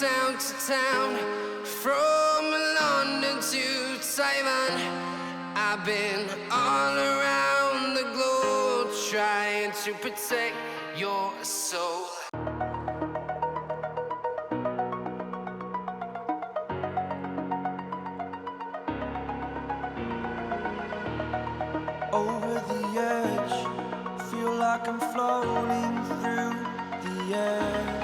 town to town, from London to Taiwan. I've been all around the globe trying to protect your soul. Over the edge, feel like I'm floating through the air.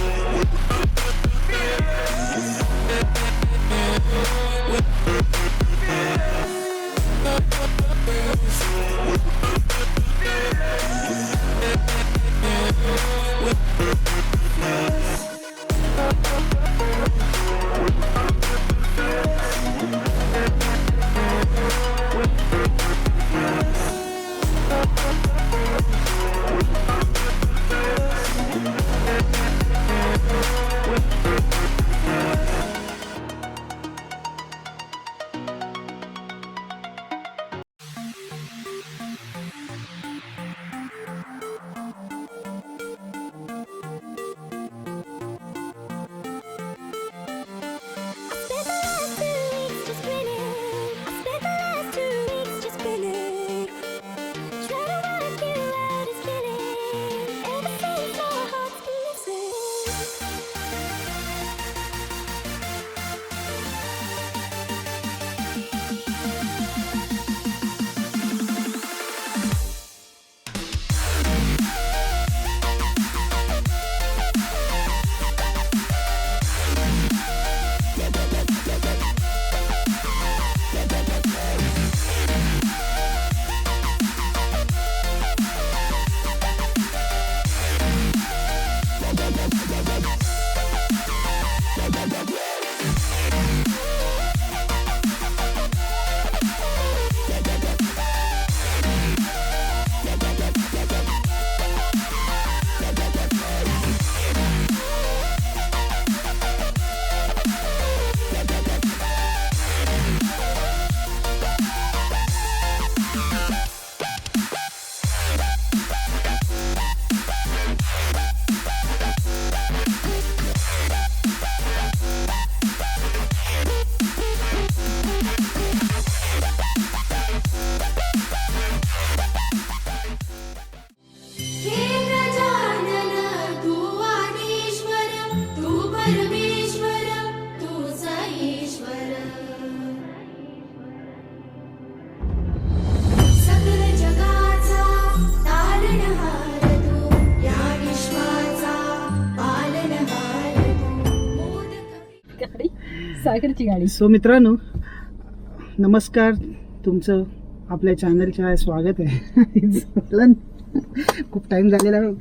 Yeah. सागरची गाडी so मित्रांनो नमस्कार. तुमचं आपल्या चॅनलच्या स्वागत आहे. खूप time झालेला आहे.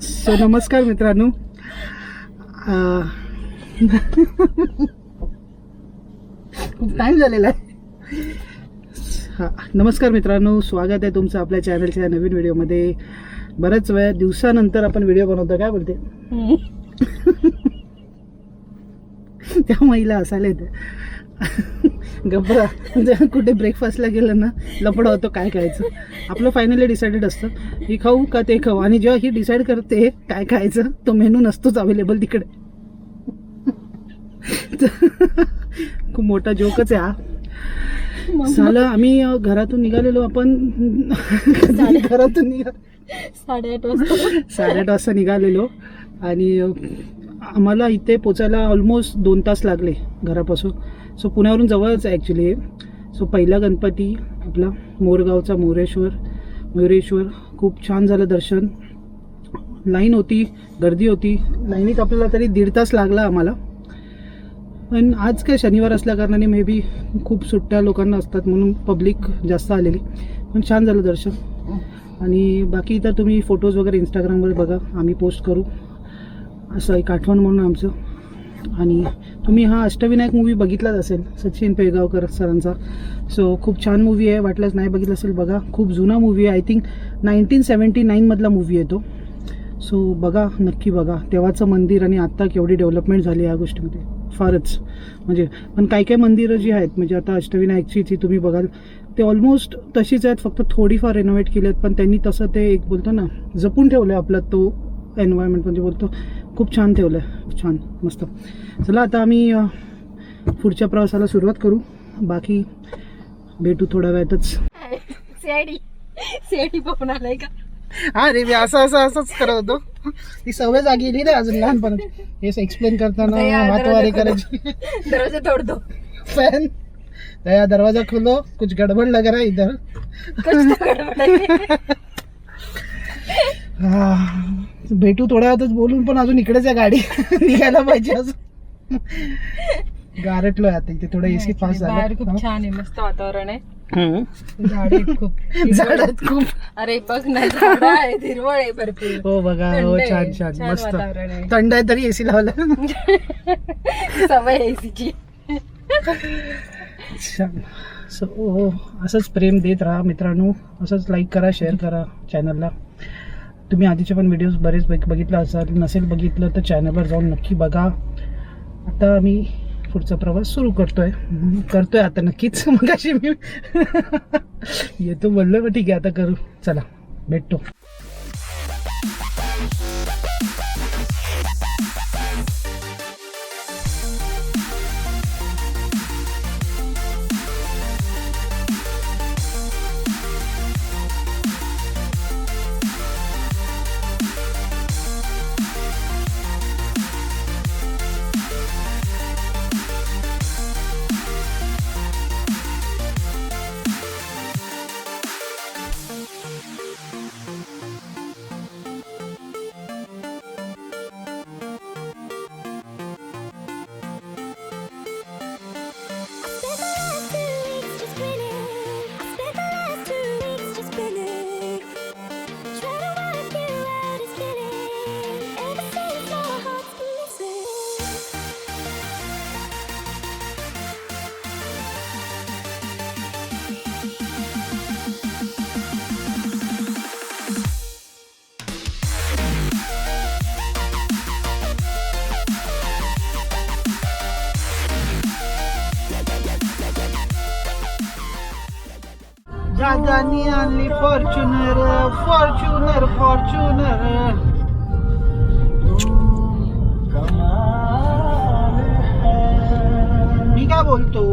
सो नमस्कार मित्रांनो. खूप टाइम झालेला आहे. नमस्कार मित्रांनो. स्वागत आहे तुमचं आपल्या चॅनलच्या नवीन व्हिडिओमध्ये बऱ्याच वेळा दिवसानंतर आपण व्हिडिओ बनवतो काय बोलते? त्या महिला असायला येते. गप्पा म्हणजे कुठे ब्रेकफास्टला गेलं ना लपडं होतं काय खायचं? आपलं फायनली डिसाइडेड असतं. ही खाऊ का ते खाऊ? आणि जेव्हा ही डिसाईड करते काय खायचं तो मेनू नसतोच अवेलेबल तिकडे. खूप मोठा जोकच आहे हा. झालं आम्ही घरातून निघालेलो आपण घरातून निघा साडेआठ वाजता. साडेआठ वाजता निघालेलो. आणि आम्हाला इथे पोचायला ऑलमोस्ट दोन तास लागले घरापासून. सो पुण्यावरून जवळच आहे ॲक्च्युली सो पहिला गणपती आपला मोरगावचा मोरेश्वर मयुरेश्वर खूप छान झालं दर्शन. लाईन होती गर्दी होती. लाईनीत आपल्याला तरी दीड तास लागला आम्हाला. पण आज काय शनिवार असल्या कारणाने मे बी खूप सुट्ट्या लोकांना असतात म्हणून पब्लिक जास्त आलेली. पण छान झालं दर्शन. आणि बाकी इतर तुम्ही फोटोज वगैरे इंस्टाग्रामवर बघा. आम्ही पोस्ट करू. असं एक आठवण म्हणून आमचं. आणि तुम्ही हा अष्टविनायक मूवी बघितलाच असेल सचिन पेगावकर सरांचा. सो खूप छान मूवी आहे. वाटलंच नाही बघितलं असेल बघा. खूप जुना मूवी आहे. आय थिंक नाईन्टीन सेवन्टी नाईनमधला मूवी आहे तो. सो बघा. नक्की बघा. तेव्हाचं मंदिर आणि आत्ता केवढी डेव्हलपमेंट झाली या गोष्टीमध्ये. फारच. म्हणजे पण काही काही मंदिरं जी आहेत म्हणजे आता अष्टविनायकची जी तुम्ही बघाल ते ऑलमोस्ट तशीच आहेत फक्त थोडीफार रेनोव्हेट केली आहेत पण त्यांनी तसं ते एक बोलतो ना जपून ठेवलं आहे आपला तो एन्व्हायरमेंट म्हणजे बोलतो खूप छान ठेवलं आहे छान मस्त. चला आता आम्ही पुढच्या प्रवासाला सुरुवात करू. बाकी भेटू थोड्या वेळातच. सीआयडी सीआयडी बघून आलाय का? हा रे मी असं असं असंच करत होतो. ती सवय जागी गेली रे अजून लहानपण. हे एक्सप्लेन करताना हातवारी करायची. दरवाजा तोड दो फॅन दया दरवाजा खोलो. कुछ गडबड लग रहा है इधर. कुछ तो गडबड आहे. हा, भेटू थोड्या वेळातच बोलून पण अजून इकडेच आहे गाडी. निघायला पाहिजे अजून. गारटलोय आता इथे थोडं एसी फास्ट झालं. खूप छान आहे मस्त वातावरण आहे. खूप झाड आहेत खूप. अरे बघ ना झाड आहे हिरवळ आहे भरपूर. हो बघा हो थंड आहे, छान छान मस्त. थंड आहे तरी एसी लावलं. सवय एसीची छान सो असंच प्रेम देत राहा मित्रांनो. असंच लाईक करा शेअर करा चॅनलला तुम्ही आधीचे पण व्हिडिओज बरेच बघ बघितलं असाल नसेल बघितलं तर चॅनलवर जाऊन नक्की बघा. आता आम्ही पुढचा प्रवास सुरू करतोय. करतोय आता नक्कीच. मग अशी मी येतो बोललो मग ठीक आहे आता करू. चला भेटतो. दादानी आणली फॉर्च्युनर फॉर्च्युनर फॉर्च्युनर मी काय बोलतो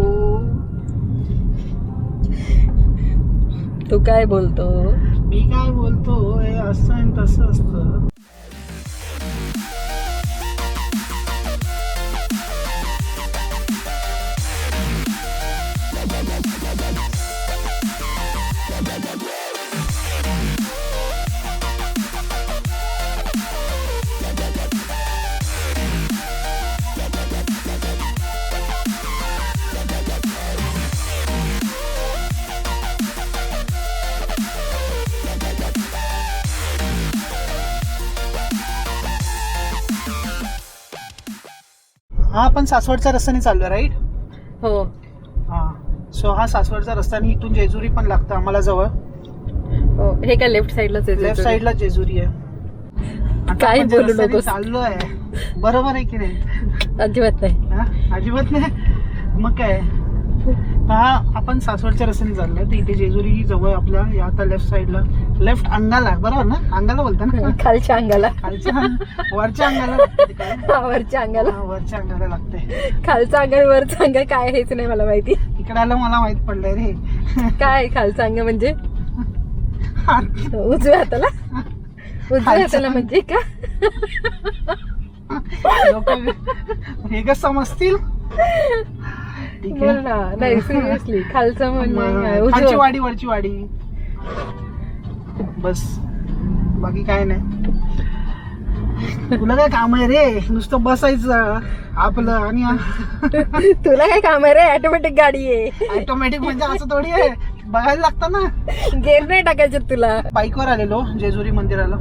तू काय बोलतो मी काय बोलतो हे असं आणि तसं असतं हा आपण सासवडच्या रस्त्याने चाललो राईट हो. हा. सो हा सासवडचा रस्ता आणि इथून जेजुरी पण लागतं आम्हाला जवळ. हो. हे काय लेफ्ट आहे लेफ्ट साईडला जेजुरी आहे. आता काय आपण ज्या बोलू रस्त्याने नकोस. चाललोय बरोबर आहे की नाही? अजिबात नाही. हा? अजिबात नाही? मग काय? हा आपण सासवडच्या रस्त्याने चाललोय. तर इथे जेजुरी जवळ आपल्या या आता लेफ्ट साईडला लेफ्ट अंगाला बरोबर ना? अंगाला बोलता ना? खालच्या अंगाला. खालच्या वरच्या अंगाला? हा, वरच्या अंगाला. हा, वरच्या अंगाला लागते. खालचं अंग आणि वरचं अंग काय हेच नाही मला माहिती. इकडे आलं मला माहीत पडलंय रे. काय खालचं अंग म्हणजे? उजव्या हाताला. उजव्या हाताला म्हणजे का? लोक हे कसं समजतील? ठीक बोल आहे. ना. नाही सिरियसली खालचं म्हणजे? खालची उजवं वाडी वरची वाडी. बस. बाकी काय नाही. तुला काय काम आहे रे? नुसतं बसायचं. आपलं आणि तुला काय काम आहे रे? ऑटोमॅटिक गाडी आहे. ऑटोमॅटिक म्हणजे असं थोडी आहे. बघायला लागतं ना. गेअर नाही टाकायचे तुला. बाईकवर आलेलो जेजुरी मंदिराला.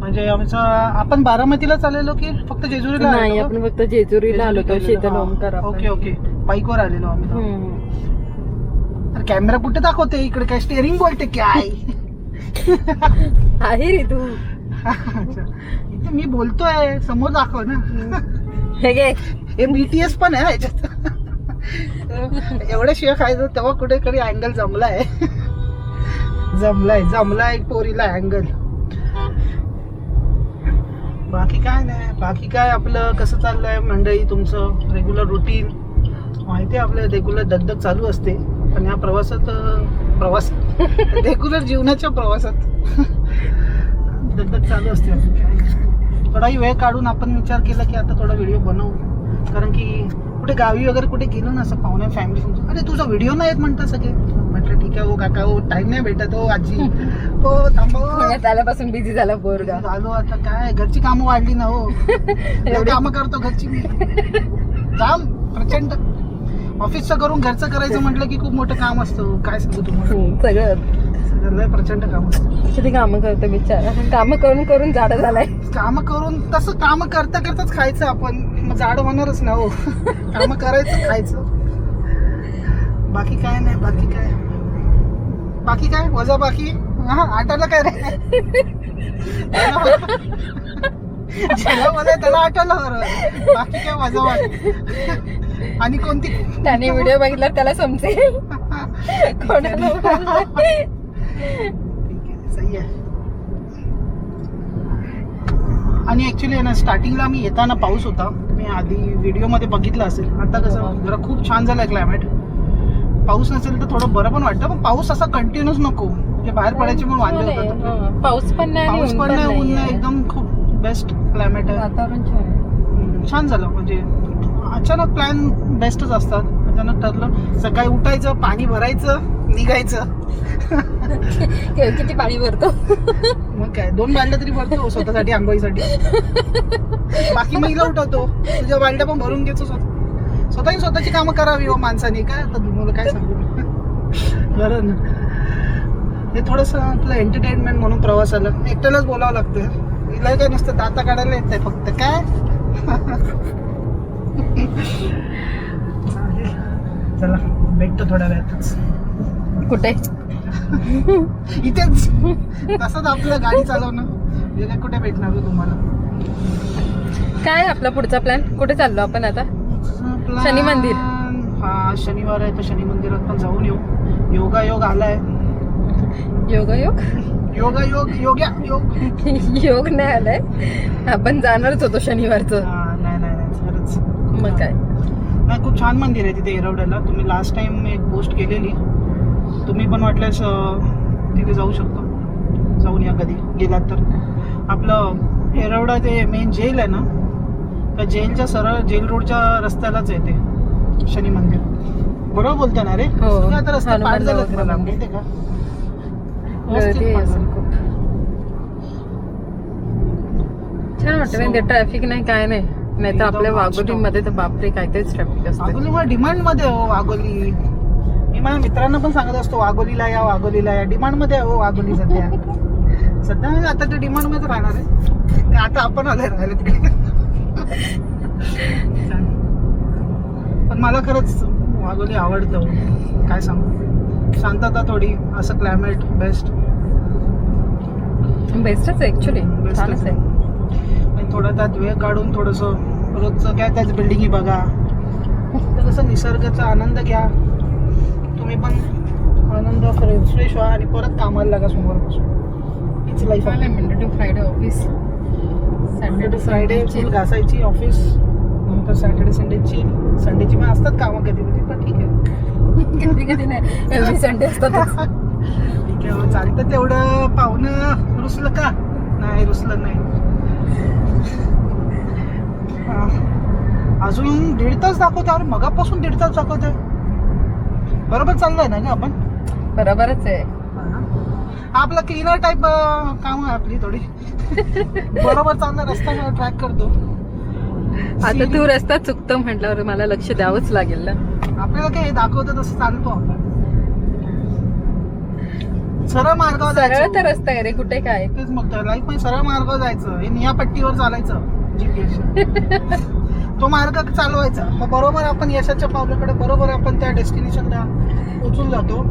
म्हणजे आमचं आपण बारामतीला चाललेलो की फक्त जेजुरीला नाही आलेलो? आपण फक्त जेजुरीला आलो होतो शीतल. ओमकार. Okay okay. बाईकवर आलेलो आम्ही. अरे कॅमेरा कुठे दाखवते? इकडे काय स्टेअरिंग बोलते काय आहे. रे तू. अच्छा. इथे मी बोलतोय समोर दाखव ना. हे घे. हे बीटीएस पण आहे याच्यात. एवढ्या शिवाय खायचं तेव्हा कुठे कधी अँगल जमलाय. जमलाय जमलाय पोरीला अँगल बाकी काय नाही. बाकी काय आपलं कसं चाललंय मंडळी तुमचं? रेग्युलर रुटीन माहिती आहे आपलं रेग्युलर दगदग चालू असते पण या प्रवासात प्रवास रेग्युलर जीवनाच्या प्रवासात दगदग चालू असते थोडाही वेळ काढून आपण विचार केला की आता थोडा व्हिडिओ बनवू. कारण की कुठे गावी वगैरे कुठे गेलो ना असं पाहुण्या फॅमिली अरे तुझा व्हिडिओ नाही येत म्हणता सगळे. म्हटलं ठीक आहे हो काका हो टाइम नाही भेटत हो आजी. हो थांबा हो. पुण्यात आल्यापासून बिझी झाला पोरगा. झालो आता काय घरची कामं वाढली ना हो. कामं करतो घरची मी. जाम प्रचंड. ऑफिसचं करून घरचं करायचं म्हटलं की खूप मोठं काम असतं. काय सांगू तुम्हाला? हम्म, सगळं. सगळं लय प्रचंड काम असतं. किती कामं करतो बिचारा. कामं करून करून जाडा झालाय. काम करून तसं काम करता करताच खायचं आपण. मग जाड होणारच ना हो. काम करायचं खायचं. बाकी काय नाही बाकी काय? बाकी काय? वजा बाकी? हा आठवलं काय रे? ज्याला मला त्याला आठवलं बरोबर बाकी काय वजा बाकी आणि कोणती? त्याने व्हिडिओ बघितला त्याला समजेल. कोणाला सही आहे. आणि ऍक्च्युली ना स्टार्टिंगला मी येताना पाऊस होता. मी आधी व्हिडिओमध्ये बघितलं असेल. आता कसं जरा खूप छान झालंय क्लायमेट पाऊस नसेल तर थोडं बरं पण वाटतं पण पाऊस असा कंटिन्यूच नको. म्हणजे बाहेर पडायचे पण वांदे आहे. होतात. हं, पाऊस पण नाही पाऊस पण नाही ऊन नाही. एकदम खूप बेस्ट क्लायमेट आहे. वातावरण छान आहे. छान झालं. म्हणजे अचानक प्लॅन बेस्टच असतात. अचानक ठरलं सकाळी उठायचं पाणी भरायचं निघायचं. किती पाणी भरतो? मग काय दोन बालद्या तरी भरतो स्वतःसाठी आंघोळीसाठी. बाकी महिला उठवतो. तुझ्या बालद्या पण भरून घेतो स्वतः. स्वतःही स्वतःची कामं करावी हो माणसाने. काय आता तुम्हाला काय सांगू? बरं ना. हे थोडंसं आपलं एंटरटेनमेंट म्हणून प्रवासाला एकट्यालाच बोलावं लागतं हिला काय नसतं दाता काढायला येत आहे फक्त. काय? चला भेटतो थोड्या वेळातच. कुठे? इथेच. तसंच आपलं गाडी चालवणं. कुठे भेटणार हो तुम्हाला? काय आपला पुढचा प्लॅन कुठे चाललो आपण आता? आपला- शनी मंदिर. हा शनिवार आहे तर शनी मंदिरात पण जाऊन येऊ. योगा योग आलाय. योग योग योगा योग योग्या योग. योग नाही आलाय. आपण जाणारच होतो शनिवारचं. हा, नाही नाही नाही खरंच मग काय? नाही खूप छान मंदिर आहे तिथे एरवड्याला तुम्ही लास्ट टाइम एक पोस्ट केलेली. तुम्ही पण वाटल्यास तिथे जाऊ शकतो. जाऊन या कधी. गेलात तर. आपलं एरवडा ते मेन जेल आहे ना? त्या जेलच्या सरळ जेल रोडच्या रस्त्यालाच आहे ते. शनी मंदिर. बरोबर बोलता ना रे? हो. आता रस्ता पाठ झाला. माहिती का. खूप. छान वाटतं म्हणजे ट्रॅफिक नाही काय नाही. नाही तर आपल्या. वाघोलीमध्ये तर बापरे काहीतरीच ट्रॅफिक असतं. वाघोली डिमांडमध्ये आहे हो वाघोली. मी माझ्या मित्रांना पण सांगत असतो वाघोलीला या वाघोलीला या. डिमांडमध्ये आहे हो वाघोली सध्या. सध्या म्हणजे आता ते डिमांडमध्ये राहणार आहे. आता आपण आलोय राहिले तिकडे. पण मला खरंच वाघोली आवडतं हो. काय सांगू? शांतता थोडी असं क्लायमेट बेस्ट बेस्टच आहे ऍक्च्युली छानच आहे. थोडं त्यात वेळ काढून थोडंसं रोजचं काय त्याच बिल्डिंगी बघा. तर कसं निसर्गाचा आनंद घ्या. तुम्ही पण आनंद फ्रेश फ्रेश व्हा आणि परत कामाला लागा समोरपासून हीच life Monday to Friday office Sunday to Friday full घासायची office नंतर सॅटर्डे संडेची संडेची पण असतात कामं कधी कधी पण ठीक आहे. कधी कधी नाही. एव्हरी संडे असतात ठीक आहे चालतं तेवढं पाहुणं रुसलं का? नाही रुसलं नाही. अजून दीड तास दाखवतो अरे मगापासून दीड तास दाखवतोय. बरोबर चाललंय ना आपण? बरोबरच आहे. आपलं क्लीनर टाईप काम आहे आपली थोडी. बरोबर चाललं रस्ता ट्रॅक करतो. आता तू रस्ता चुकतो म्हटल्यावर मला लक्ष द्यावंच लागेल ना. आपल्याला काय दाखवतं तसं चालतो आपण. सरळ मार्गावर सरळ जायचं तर रस्ता आहे रे कुठे काय? तेच मग लाईफमध्ये सरळ मार्गावर जायचं. हे निया पट्टीवर चालायचं. तो मार्ग चालवायचा. मग बरोबर आपण यशाच्या पावलाकडे बरोबर आपण त्या डेस्टिनेशनला पोचून जातो.